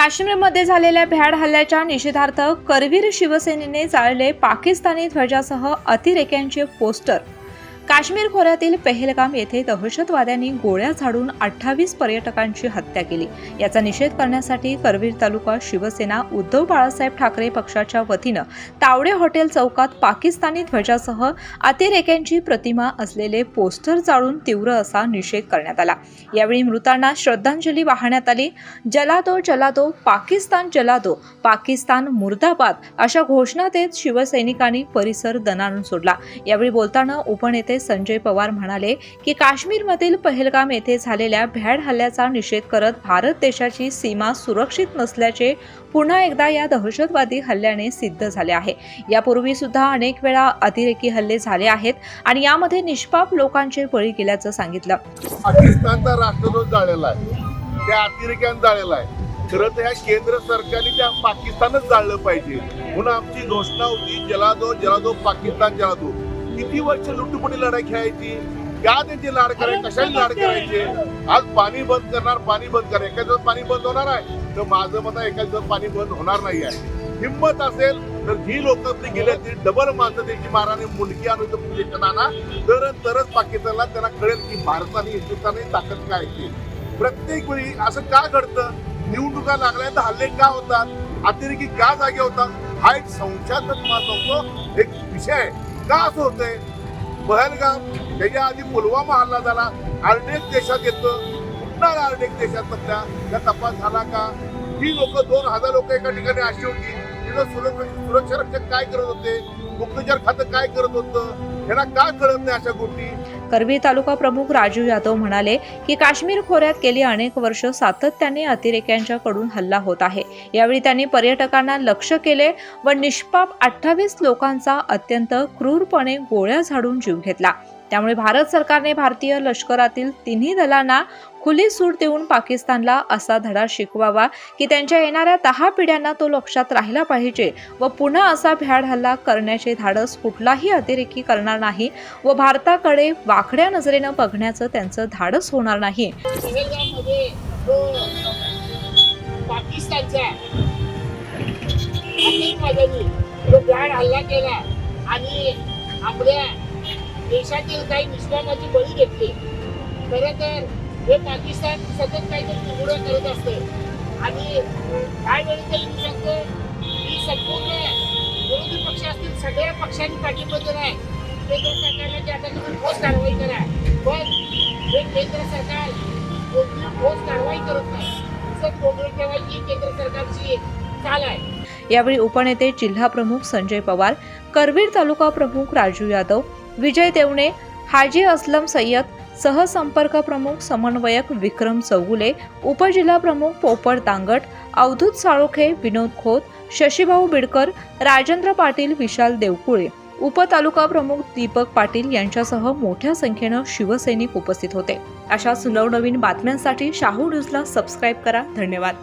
काश्मीरमध्ये झालेल्या भ्याड हल्ल्याच्या निषेधार्थ करवीर शिवसेनेने जाळले पाकिस्तानी ध्वजासह अतिरेक्यांचे पोस्टर काश्मीर खोऱ्यातील पेहलगाम येथे दहशतवाद्यांनी गोळ्या झाडून अठ्ठावीस पर्यटकांची हत्या केली. याचा निषेध करण्यासाठी करवीर तालुका शिवसेना उद्धव बाळासाहेब ठाकरे पक्षाच्या वतीनं तावडे हॉटेल चौकात पाकिस्तानी ध्वजासह अतिरेक्यांची प्रतिमा असलेले पोस्टर जाळून तीव्र असा निषेध करण्यात आला. यावेळी मृतांना श्रद्धांजली वाहण्यात आली. जलादो जलादो पाकिस्तान जलादो पाकिस्तान मुर्दाबाद अशा घोषणा देत शिवसैनिकांनी परिसर दणाणून सोडला. यावेळी बोलताना उपनेते संजय पवार म्हणाले की काश्मीरमधील पहलगाम येथे झालेल्या भ्याड हल्ल्याचा निषेध करत भारत देशाची सीमा सुरक्षित नसल्याचे पुन्हा एकदा या दहशतवादी हल्ल्याने सिद्ध झाले आहे. यापूर्वी सुद्धा अनेक वेळा अतिरेकी हल्ले झाले आहेत आणि यामध्ये निष्पाप लोकांचे बळी गेल्याचं सांगितलं. पाकिस्तानचा राष्ट्रध्वज जाळलेला आहे. त्या अतिरेक्यानं जाळलेला आहे. खरं तर ह्या केंद्र सरकारने त्या पाकिस्तानच जाळलं पाहिजे. म्हणून आमची घोषणा होती जलादो जलादो पाकिस्तान जलादो किती वर्ष लुटपुटी लढाई खेळायची? का त्यांची लाड करायची कशाने लाड करायचे? आज पाणी बंद करणार पाणी बंद करणार एका दिवस पाणी बंद होणार आहे तर माझं मत आहे एका दिवस पाणी बंद होणार नाही आहे. हिंमत असेल तर जी लोक गेले ती डबल माणसं त्यांची माराने मुंडकी आणून आणा तर तरच पाकिस्तानला त्यांना कळेल की भारत आणि हिंदुस्थानची ताकद काय आहे ते. प्रत्येक वेळी असं का घडतं? निवडणुका लागल्या तर हल्ले का होतात? अतिरेकी का जागे होतात? हा एक सांगतो एक विषय आहे. का असं होतंय पहलगाम त्याच्या आधी पुलवामा हल्ला झाला. आर्डेक देशात येतो. कुठला अनेक देशात मधल्या त्या तपास झाला का? ही लोक दोन हजार लोक एका ठिकाणी अशी होती तिथं सुरक्षा रक्षक काय करत होते? गुप्तचर खातं काय करत होतं? ह्याला का कळत नाही अशा गोष्टी? करवीर तालुका प्रमुख राजू यादव म्हणाले की काश्मीर खोऱ्यात गेली अनेक वर्ष सातत्याने अतिरेक्यांच्याकडून हल्ला होत आहे. यावेळी त्यांनी पर्यटकांना लक्ष केले व निष्पाप अठ्ठावीस लोकांचा अत्यंत क्रूरपणे गोळ्या झाडून जीव घेतला. त्यामुळे भारत सरकारने भारतीय लष्करातील तिन्ही दलांना खुली सूट देऊन पाकिस्तानला असा धडा शिकवावा की त्यांच्या येणाऱ्या दहा पिढ्यांना तो लक्षात राहिला पाहिजे व पुन्हा असा भ्याड हल्ला करण्याचे धाडस कुठलाही अतिरेकी करणार नाही व भारताकडे वाकड्या नजरेनं बघण्याचं त्यांचं धाडस होणार नाही. पाकिस्तानचा हल्ला केला आणि आपल्या देशातील काही निष्कामाची बळी घेतली. खरं तर हे पाकिस्तान सतत काहीतरी तुकडं करत असते. आणि त्यावेळी तरी येऊ शकतो? ही संपूर्ण विरोधी पक्ष असतील सगळ्या पक्षांनी पाठिंबा दिला आहे केंद्र सरकारला त्या आता तुम्ही ठोस कारवाई करा पण हे केंद्र सरकार कोणती ठोस कारवाई करत नाही नुसतं ठेवाय ठेवायची केंद्र सरकारची चाल आहे. यावेळी उपनेते जिल्हा प्रमुख संजय पवार करवीर तालुका प्रमुख राजू यादव विजय देवणे हाजी असलम सय्यद सहसंपर्क प्रमुख समन्वयक विक्रम चौगुले उपजिल्हा प्रमुख पोपट दांगट अवधूत साळोखे विनोद खोत शशीभाऊ बिडकर राजेंद्र पाटील विशाल देवकुळे उपतालुका प्रमुख दीपक पाटील यांच्यासह मोठ्या संख्येनं शिवसैनिक उपस्थित होते. अशा सुनवनवीन बातम्यांसाठी शाहू न्यूजला सबस्क्राईब करा. धन्यवाद.